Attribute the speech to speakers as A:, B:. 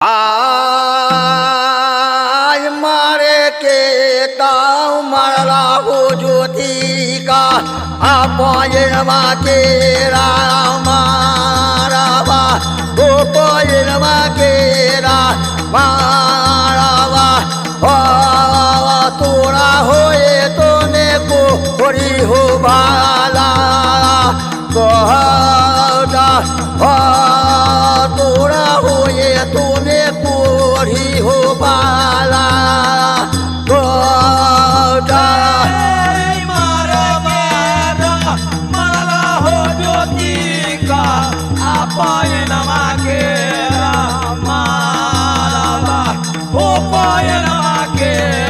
A: আয় মারে কে তাও মারলা হো জ্যোতি का আপয়ের মাকে রামারাবা গোপয়ের মাকে রামারাবা তোরা হয়ে তোনে কো হরি হো ভালা
B: Namake Rama Rama Upaya Namake Rama